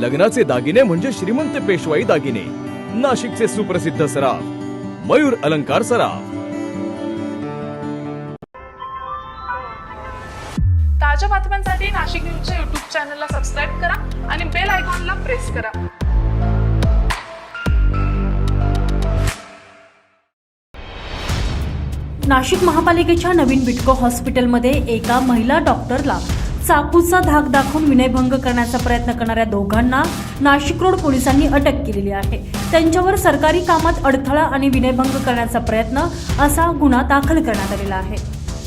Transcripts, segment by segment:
लग्नाचे दागिने म्हणजे श्रीमंत पेशवाई दागिने. नाशिकचे सुप्रसिद्ध सराफ. मयूर अलंकार सराफ. ताज्या बातम्यांसाठी नाशिक न्यूजच्या युट्यूब चॅनलला सबस्क्राईब करा आणि बेल आयकॉनला प्रेस करा. नाशिक महापालिकेच्या नवीन बिटको हॉस्पिटलमध्ये एका महिला डॉक्टरला चाकूचा धाक दाखवून विनयभंग करण्याचा प्रयत्न करणाऱ्या दोघांना नाशिक रोड पोलिसांनी अटक केलेली आहे. त्यांच्यावर सरकारी कामात अडथळा आणि विनयभंग करण्याचा प्रयत्न असा गुन्हा दाखल करण्यात आलेला आहे.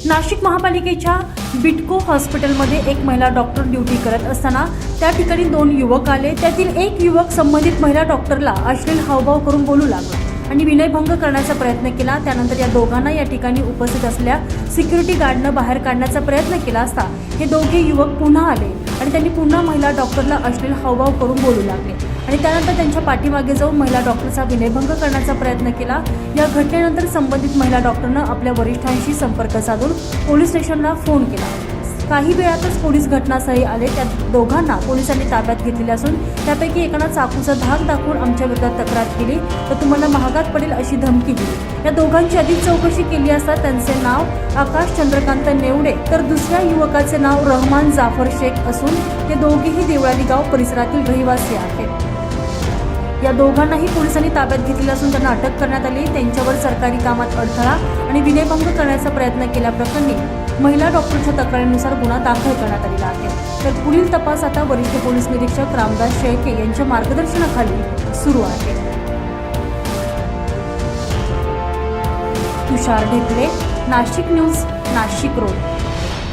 नाशिक महापालिकेच्या बिटको हॉस्पिटलमध्ये एक महिला डॉक्टर ड्युटी करत असताना त्या ठिकाणी दोन युवक आले. त्यातील एक युवक संबंधित महिला डॉक्टरला अश्लील हावभाव करून बोलू लागला. आणि विनयभंग करण्याचा प्रयत्न केला. त्यानंतर या दोघांना या ठिकाणी उपस्थित असल्या सिक्युरिटी गार्डनं बाहेर काढण्याचा प्रयत्न केला असता हे दोघे युवक पुन्हा आले आणि त्यांनी पुन्हा महिला डॉक्टरला अश्लील हावभाव करून बोलू लागले. आणि त्यानंतर त्यांच्या पाठीमागे जाऊन महिला डॉक्टरचा विनयभंग करण्याचा प्रयत्न केला. या घटनेनंतर संबंधित महिला डॉक्टरनं आपल्या वरिष्ठांशी संपर्क साधून पोलीस स्टेशनला फोन केला. काही वेळातच पोलीस घटनास्थळी आले. त्या दोघांना पोलिसांनी ताब्यात घेतलेले असून त्यापैकी एकाला चाकूचा धाक दाखवून आमच्या विरोधात तक्रार केली. तर तुम्हाला महागात पडेल अशी धमकी दिली. या दोघांची अधिक चौकशी केली असता त्यांचे नाव आकाश चंद्रकांत नेवडे तर दुसऱ्या युवकाचे नाव रहमान जाफर शेख असून ते दोघेही देवळाली गाव परिसरातील रहिवासी आहेत. या दोघांनाही पोलिसांनी ताब्यात घेतलेलं असून त्यांना अटक करण्यात आली. त्यांच्यावर सरकारी कामात अडथळा आणि विनयभंग करण्याचा प्रयत्न केल्याप्रकरणी महिला डॉक्टरच्या तक्रारीनुसार गुन्हा दाखल करण्यात आलेला आहे. तर पुढील तपास आता वरिष्ठ पोलीस निरीक्षक रामदास शेळके यांच्या मार्गदर्शनाखाली सुरू आहे. Tushar Dhekale Nashik news Nashik road.